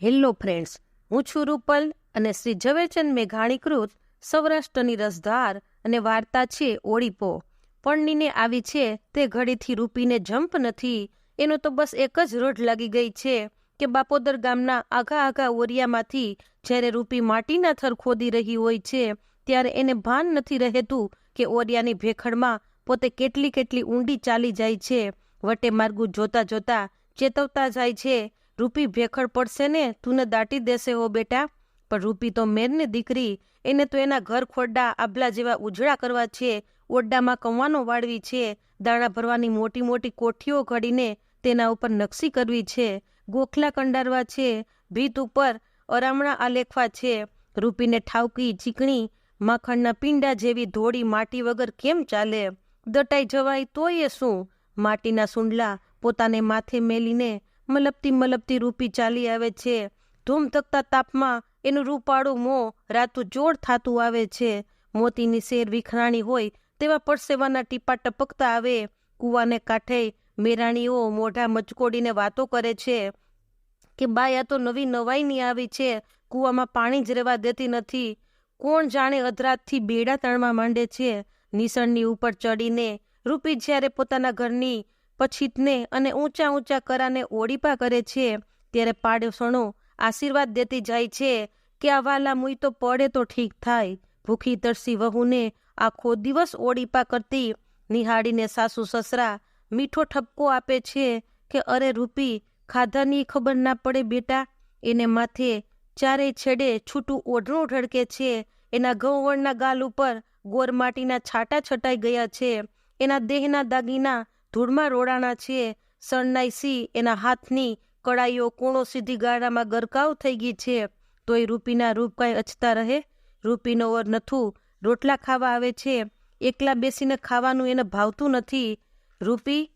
Hello friends, હું છું રૂપલ અને શ્રી ઝવેરચંદ મેઘાણીકૃત સૌરાષ્ટ્રની રસધાર અને વાર્તા છે ઓળીપો પણનીને આવી છે તે ઘડીથી રૂપીને જંપ નથી, એનો તો બસ એક જ રોઢ લાગી ગઈ છે કે બાપોદર ગામના આઘા આઘા ઓરિયામાંથી જ્યારે રૂપી માટીના થર ખોદી રહી હોય છે, ત્યારે એને ભાન નથી રહેતું કે ઓરિયાની ભેખડમાં પોતે કેટલી કેટલી ઊંડી ચાલી જાય છે, વટે માર્ગુ જોતા જોતા ચેતવતા જાય છે રૂપી ભેખડ પડશે ને, તું દાટી દેશે હો બેટા. પણ રૂપી તો મેરની દીકરી, એને તો એના ઘર ખોડા આભલા જેવા ઉજળા કરવા છે, ઓરડામાં કમવાનો વાળવી છે, દાણા ભરવાની મોટી મોટી કોઠીઓ ઘડીને તેના ઉપર નકશી કરવી છે, ગોખલા કંડારવા છે, ભીત ઉપર અરામણા આલેખવા છે. રૂપીને ઠાવકી, ચીકણી, માખણના પિંડા જેવી ધોળી માટી વગર કેમ ચાલે? દટાઈ જવાય તોય શું? માટીના સુંડલા પોતાને માથે મેલીને મલપતી મલપતી રૂપી ચાલી આવે છે. ધૂમ ધકતા તાપમાં એનું રૂપાળું મોં રાતું જોડ થાતું આવે છે. મોતીની શેર વિખરાણી હોય તેવા પરસેવાના ટીપા ટપકતા આવે. કૂવાને કાંઠે મેરાણીઓ મોઢા મચકોડીને વાતો કરે છે કે બાય આ તો નવી નવાઈની આવી છે. કૂવામાં પાણી જ રહેવા દેતી નથી. કોણ જાણે અધરાતથી બેડા તણવા માંડે છે. નિસણની ઉપર ચડીને રૂપી જ્યારે પોતાના ઘરની પછીતને અને ઊંચા ઊંચા કરાને ઓળીપા કરે છે. ત્યારે પાડોસણો આશીર્વાદ દેતી જાય છે કે આ વાલા મુઈ તો પડે તો ઠીક થાય. ભૂખી તરસી વહુને આખો દિવસ ઓળીપા કરતી. નિહાળીને સાસુ સસરા મીઠો ઠપકો આપે છે કે અરે રૂપી, ખાધાની ખબર ના પડે બેટા. એને માથે ચારે છેડે છૂટું ઓઢણું ઢળકે છે. એના ઘઉંવળના ગાલ ઉપર ગોર માટીના છાટા છટાઈ ગયા છે. એના દેહના દાગીના ધૂળમાં રોડાણા છે, શરણાઈ સી એના હાથની કડાઈઓ કોણો સીધી ગાળામાં ગરકાવ થઈ ગઈ છે. તોય રૂપીના રૂપ કાંઈ અચતા રહે? રૂપીનો ઓર નથું રોટલા ખાવા આવે છે. એકલા બેસીને ખાવાનું એને ભાવતું નથી. રૂપી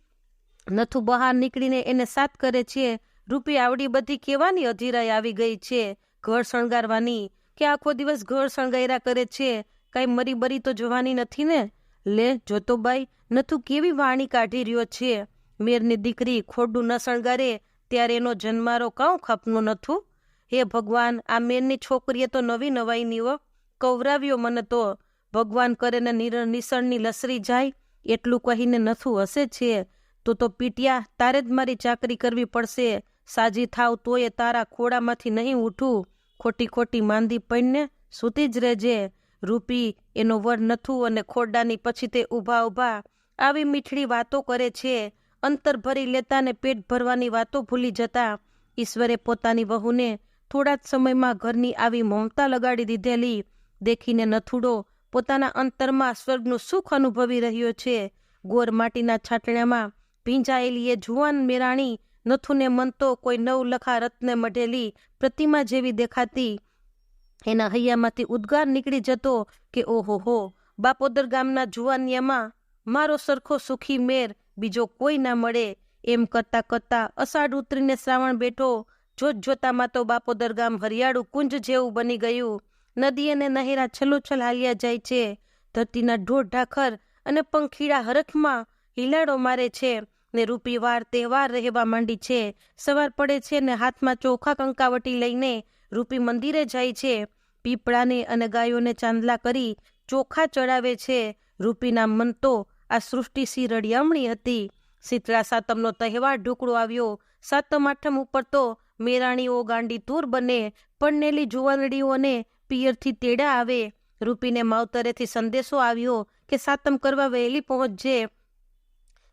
નથું બહાર નીકળીને એને સાથ કરે છે. રૂપી આવડી બધી કેવાની અધીરાઈ આવી ગઈ છે? ઘર શણગારવાની? કે આખો દિવસ ઘર શણગાર્યા કરે છે? કાંઈ મરી બરી તો જવાની નથી ને? લે જોતો બાઈ નથું કેવી વાણી કાઢી રહ્યો છે? મેરની દીકરી ખોડું ન શણગારે, ત્યારે એનો જન્મારો કાં ખપનો નથું? હે ભગવાન, આ મેરની છોકરીએ તો નવી નવાઈ નીવો કવરાવ્યો મને તો. ભગવાન કરે ને નિસણની લસરી જાય, એટલું કહીને નથું હશે છે. તો તો પીટિયા, તારે જ મારી ચાકરી કરવી પડશે. સાજી થાવ તોય તારા ખોડામાંથી નહીં ઉઠું. ખોટી ખોટી માંદી પડીને સૂતી જ રહેજે. રૂપી એનો વર નથું અને ખોરડાની પછી તે ઊભા ઊભા આવી મીઠડી વાતો કરે છે. અંતર ભરી લેતા ને પેટ ભરવાની વાતો ભૂલી જતા ઈશ્વરે પોતાની વહુને થોડા જ સમયમાં ઘરની આવી મમતા લગાડી દીધેલી. દેખીને નથુડો પોતાના અંતરમાં સ્વર્ગનું સુખ અનુભવી રહ્યો છે. ગોર માટીના છાટણામાં ભીંજાયેલી એ જુવાન મેરાણી નથુને મનતો કોઈ નવલખા રત્ને મઢેલી પ્રતિમા જેવી દેખાતી એના હૈયામાંથી ઉદ્ગાર નીકળી જતો કે ઓહો હો, બાપોદર ગામના જુવાનિયામાં મારો સરખો સુખી મેર બીજો કોઈ ના મળે. એમ કરતા કરતા અષાઢ ઉતરીને શ્રાવણ બેઠો જોત જોતામાં તો બાપોદર ગામ હરિયાળું કુંજ જેવું બની ગયું. નદી અને નહેરા છલોછલ હાલ્યા જાય છે. ધરતીના ઢોર ઢાખર અને પંખીડા હરખમાં હિલાડો મારે છે ને રૂપી વાર તહેવાર રહેવા માંડી છે. સવાર પડે છે ને હાથમાં ચોખા કંકાવટી લઈને રૂપી મંદિરે જાય છે. પીપળાને અને ગાયોને ચાંદલા કરી ચોખા ચડાવે છે. રૂપીના મન તો આ સૃષ્ટિ સી રળિયામણી હતી. શીતળા સાતમનો તહેવાર ઢોકળો આવ્યો. સાતમ આઠમ ઉપર તો મેરાણીઓ ગાંડી તૂર બને. પડનેલી જુવાનડીઓને પિયરથી તેડા આવે. રૂપીને માવતરેથી સંદેશો આવ્યો કે સાતમ કરવા વહેલી પહોંચજે.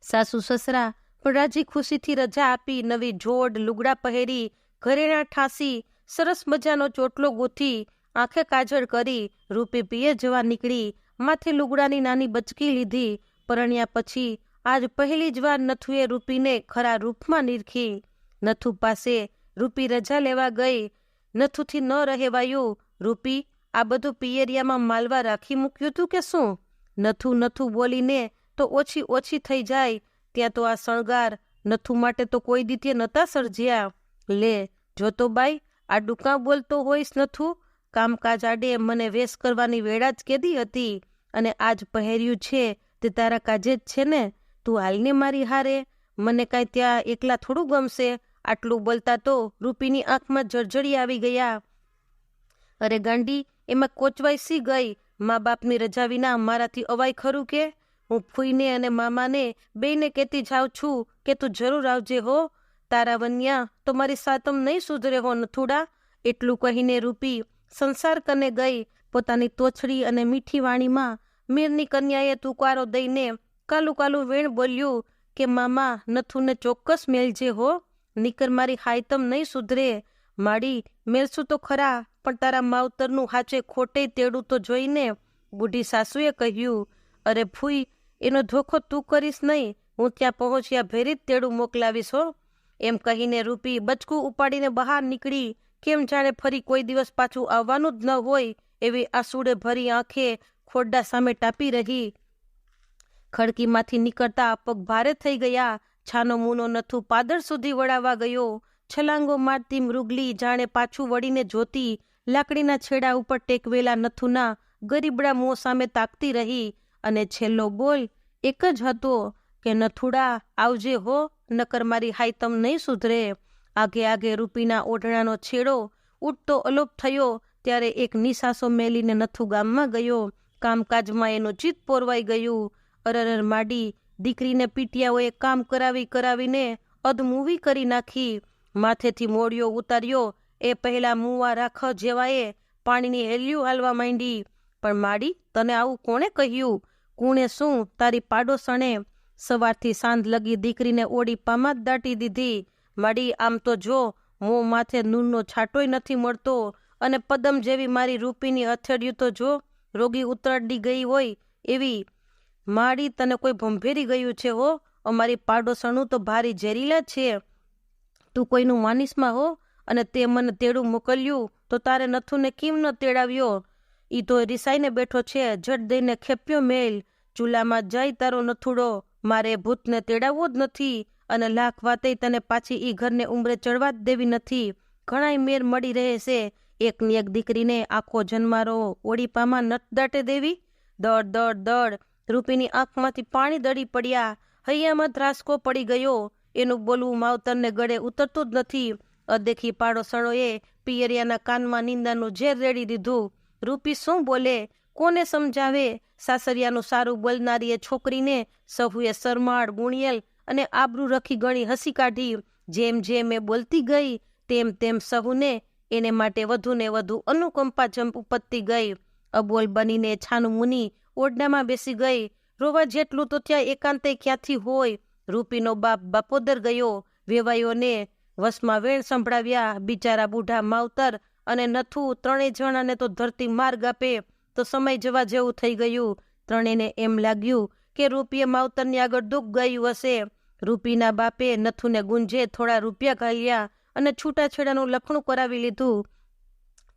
સાસુ સસરા પણ રાજી ખુશીથી રજા આપી. નવી જોડ લુગડા પહેરી ઘરેણા ઠાસી સરસ મજાનો ચોટલો ગોથી આંખે કાજળ કરી રૂપી પીએ જવા નીકળી, માથે લુગડાની નાની બચકી લીધી. પરણ્યા પછી આજ પહેલી જ વાર નથુએ રૂપીને ખરા રૂપમાં નીરખી. નથુ પાસે રૂપી રજા લેવા ગઈ. નથુથી ન રહેવાયું. રૂપી, આ બધું પિયરિયામાં માલવા રાખી મૂક્યું તું કે શું? નથુ નથુ બોલીને તો ઓછી ઓછી થઈ જાય. ત્યાં તો આ શણગાર નથુ માટે તો કોઈ દીત્ય નતા સર્જ્યા. લે, જોતો બાઈ આ ડૂકા બોલતો હોઈશ નથું. કામકાજ આડે મને વેશ કરવાની વેળા જ કેદી હતી અને આજ પહેર્યું છે તે તારા કાજે જ છે ને? તું હાલને મારી હારે. મને કાંઈ ત્યાં એકલા થોડું ગમશે. આટલું બોલતા તો રૂપીની આંખમાં જળજળી આવી ગયા. અરે ગાંડી, એમાં કોચવાઈ સી ગઈ? મા બાપની રજા વિના મારાથી અવાય ખરું કે? હું ફૂઈને અને મામાને બેયને કહેતી જાઉં છું કે તું જરૂર આવજે હો. તારા વન્યા, તો મારી સાતમ નહીં સુધરે હો નથુડા એટલું કહીને રૂપી સંસાર કને ગઈ, પોતાની તોછડી અને મીઠી વાણીમાં, મીરની કન્યાએ તુકારો દઈને કાલું કાલું વેણ બોલ્યું કે, મામા, નથુને ચોક્કસ મેલજે હો, નીકર મારી હાયતમ નહીં સુધરે. માડી, મેલશું તો ખરા, પણ તારા માવતરનું હાચે ખોટે તેડું તો જોઈને બુઢી સાસુએ કહ્યું, અરે ભૂઈ, એનો ધોખો તું કરીશ નહીં. હું ત્યાં પહોંચ્યા ભેરી જ તેડું મોકલાવીશ હો. એમ કહીને રૂપી બચકું ઉપાડીને બહાર નીકળી. કેમ જાણે ફરી કોઈ દિવસ પાછું આવવાનું જ ન હોય એવી આસુડે ભરી આંખે ખોડા સામે ટાપી રહી. ખડકીમાંથી નીકળતા પગ ભારે થઈ ગયા. છાનો મૂનો નથુ પાદર સુધી વળાવા ગયો. છલાંગો મારતી મૃગલી જાણે પાછું વળીને જોતી. લાકડીના છેડા ઉપર ટેકવેલા નથુના ગરીબડા મોં સામે તાકતી રહી. અને છેલ્લો બોલ એક જ હતો. કે નથુડા, આવજે હો, નકર મારી હાયતમ નહીં સુધરે. આગે આગે રૂપીના ઓઢણાનો છેડો ઉઠતો અલોપ થયો, ત્યારે એક નિસાસો મેલીને નથુ ગામમાં ગયો. કામકાજમાં એનું ચિત્ત પોરવાઈ ગયું. અરરર માડી દીકરીને પીટિયાઓએ કામ કરાવી કરાવીને અધમૂવી કરી નાખી. માથેથી મોડિયો ઉતાર્યો, એ પહેલા મૂવા રાખ જેવાએ પાણીની હેલ્યું હાલવા માંડી. પણ માડી, તને આવું કોણે કહ્યું? કુણે શું? તારી પાડોસણે સવારથી સાંજ લગી દીકરીને ઓડી પામાં દાટી દીધી. માડી, આમ તો જો, મોં માથે નૂનનો છાંટોય નથી મળતો અને પદમ જેવી મારી રૂપીની હથેળિયું તો જો રોગી ઉતરડી ગઈ હોય એવી. માડી, તને કોઈ ભંભેરી ગયું છે હો? અમારી પાડોસણું તો ભારી ઝેરીલા છે. તું કોઈનું માનીસમાં હો? અને તે મને તેડું મોકલ્યું તો તારે નથુને કેમ ન તેડાવ્યો? ઈ તો રિસાઈને બેઠો છે, જટ દઈને ખેપ્યો મેલ. ચૂલામાં જઈ તારો નથુડો. મારે ભૂતને તેડાવવો જ નથી અને લાખ વાતે તને પાછી ઈ ઘરને ઉંમરે ચડવા જ દેવી નથી. ઘણાય મેર મળી રહે છે. એકની એક દીકરીને આખો જન્મારો ઓડીપામાં નટ દાટે દેવી? દડ દડ દડ રૂપીની આંખમાંથી પાણી દડી પડ્યા. હૈયામાં ધ્રાસકો પડી ગયો. એનું બોલવું માવતરને ગળે ઉતરતું જ નથી. અદેખી પાડોસણોએ પિયરિયાના કાનમાં નિંદાનું ઝેર રેડી દીધું. રૂપી શું બોલે? કોને સમજાવે? સાસરિયાનું સારું બોલનારી એ છોકરીને સહુએ સરમાળ ગુણિયેલ અને આબરૂ રખી ગણી હસી કાઢી. જેમ જેમ એ બોલતી ગઈ, તેમ તેમ સહુને એને માટે વધુ ને વધુ અનુકંપા જંપ ઉપજતી ગઈ. અબોલ બનીને છાનું મુની ઓરડામાં બેસી ગઈ. રોવા જેટલું તો ત્યાં એકાંતે ક્યાંથી હોય? રૂપીનો બાપ બાપોદર ગયો. વેવાયોને વસમાં વેણ સંભળાવ્યા. બિચારા બુઢા માવતર અને નથુ ત્રણેય જણાને તો ધરતી માર્ગ આપે. તો સમય જવા જેવું થઈ ગયું. ત્રણેયને એમ લાગ્યું કે રૂપીએ માવતરની આગળ દુઃખ ગયું હશે. રૂપીના બાપે નથુને ગુંજે થોડા રૂપિયા કાઢ્યા અને છૂટાછેડાનું લખણું કરાવી લીધું.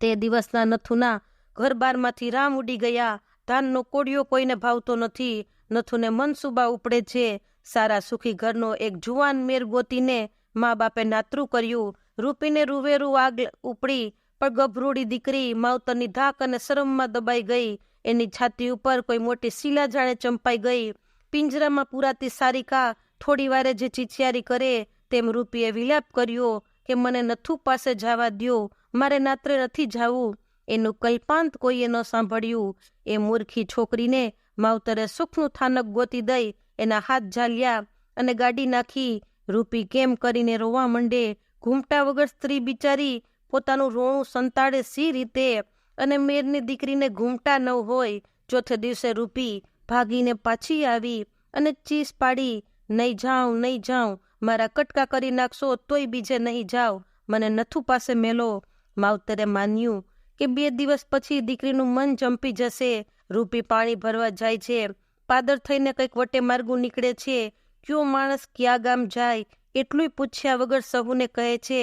તે દિવસના નથુના ઘર બારમાંથી રામ ઉડી ગયા. ધાનનો કોડિયો કોઈને ભાવતો નથી. નથુને મનસુબા ઉપડે છે. સારા સુખી ઘરનો એક જુવાન મેર ગોતીને મા બાપે નાતરું કર્યું. રૂપીને રૂવેરું આગ ઉપડી પણ ગભરોડી દીકરી માવતરની ધાક અને શરમમાં દબાઈ ગઈ. એની છાતી ઉપર કોઈ મોટી શીલા જાણે ચંપાઈ ગઈ. પિંજરામાં પુરાતી સારિકા થોડી વારે જે ચીચિયારી કરે તેમ રૂપીએ વિલાપ કર્યો કે મને નથુ પાસે જવા દ્યો, મારે નાત્રે નથી જાવું. એનું કલ્પાંત કોઈએ ન સાંભળ્યું. એ મૂર્ખી છોકરીને માવતરે સુખનું થાનક ગોતી દઈ, એના હાથ ઝાલ્યા અને ગાડી નાખી. રૂપી કેમ કરીને રોવા માંડે? ઘૂમટા વગર સ્ત્રી બિચારી પોતાનું રોણું સંતાડે સી રીતે અને મેરની દીકરીને ઘૂમટા ન હોય, ચોથે દિવસે રૂપી ભાગીને પાછી આવી અને ચીસ પાડી, નહીં જાઉં નહીં જાઉં, મારા કટકા કરી નાખશો, તોય બીજે નહીં જાઉં મને નથુ પાસે મેલો. માવતરે માન્યું કે બે દિવસ પછી દીકરીનું મન જંપી જશે. રૂપી પાણી ભરવા જાય છે. પાદર થઈને કંઈક વટે માર્ગું નીકળે છે. કયો માણસ ક્યાં ગામ જાય એટલું પૂછ્યા વગર સહુને કહે છે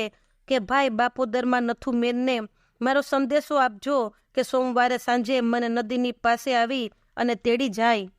કે ભાઈ બાપોદરમાં નથુ મેરને. મારો સંદેશો આપજો કે સોમવારે સાંજે મને નદીની પાસે આવી અને તેડી જાય.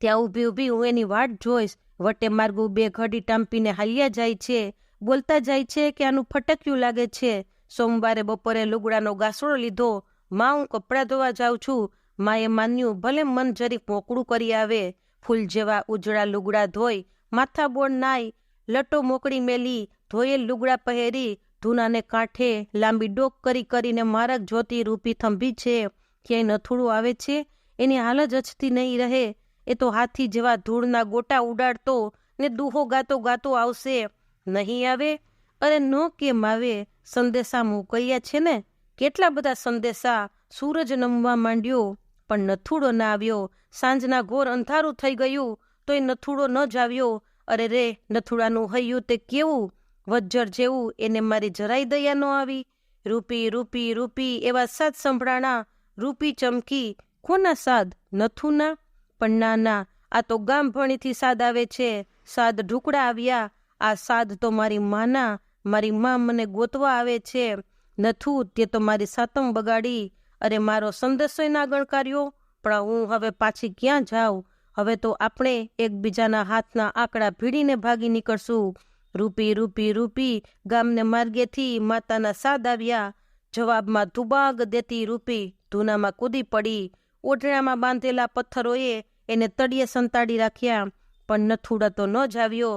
ત્યાં ઊભી ઊભી હું એની વાટ જોઈશ. વટે માર્ગું બે ઘડી ટાંપીને હાલ્યા જાય છે. બોલતા જાય છે કે આનું ફટક્યું લાગે છે. સોમવારે બપોરે લુગડાનો ગાસડો લીધો. માં, હું કપડાં ધોવા જાઉં છું. માએ માન્યું, ભલે મન જરીક મોકળું કરી આવે. ફૂલ જેવા ઉજળા લુગડા ધોઈ માથા બોળ નાય લટો મોકળી મેલી, ધોયેલ લુગડા પહેરી, ધૂનાને કાંઠે લાંબી ડોક કરી કરીને મારક જોતી રૂપી થંભી છે, ક્યાંય નથુડું આવે છે? એની હાલ જ અછતી નહીં રહે. એ તો હાથી જેવા ધૂળના ગોટા ઉડાડતો ને દુહો ગાતો ગાતો આવશે. નહીં આવે? અરે નો કેમ આવે? સંદેશા મોકલ્યા છે ને? કેટલા બધા સંદેશા સૂરજ નમવા માંડ્યો, પણ નથુડો ના આવ્યો. સાંજના ઘોર અંધારું થઈ ગયું, તોય નથુડો ન જ આવ્યો. અરે રે, નથુડાનું હૈયું તે કેવું? વજ્જર જેવું એને મારી જરાય દયા ન આવી. રૂપી રૂપી રૂપી એવા સાદ સંભળાણા, રૂપી ચમકી. કોના સાદ? નથુના? પણ ના ના, આ તો ગામ ભણીથી સાદ આવે છે. સાદ ઢુકડા આવ્યા. આ સાદ તો મારી માના, મારી મા મને ગોતવા આવે છે. નથું, તે તો મારી સાતમ બગાડી. અરે મારો સંદેશોય ના ગણકાર્યો. પણ હું હવે પાછી ક્યાં જાઉં? હવે તો આપણે એકબીજાના હાથના આંકડા ભીડીને ભાગી નીકળશું. રૂપી રૂપી રૂપી, ગામને માર્ગેથી માતાના સાદ આવ્યા. જવાબમાં ધુબાગ દેતી રૂપી ધૂનામાં કૂદી પડી. ઓઢણામાં બાંધેલા પથ્થરોએ એને તળિયે સંતાડી રાખ્યા, પણ નથુડા તો ન જ આવ્યો.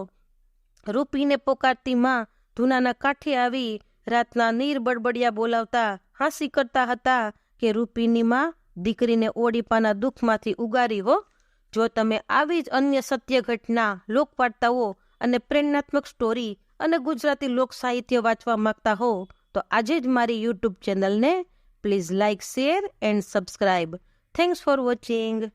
રૂપીને પોકારતી માં ધૂનાના કાંઠે આવી રાતના નીર બડબડિયા બોલાવતા હાંસી કરતા હતા કે, રૂપીની માં દીકરીને ઓડીપાના દુઃખમાંથી ઉગારી હો. જો તમે આવી જ અન્ય સત્ય ઘટના, લોકવાર્તાઓ અને પ્રેરણાત્મક સ્ટોરી અને ગુજરાતી લોક સાહિત્ય વાંચવા માંગતા હો, તો આજે જ મારી યુટ્યુબ ચેનલને please like share and subscribe thanks for watching.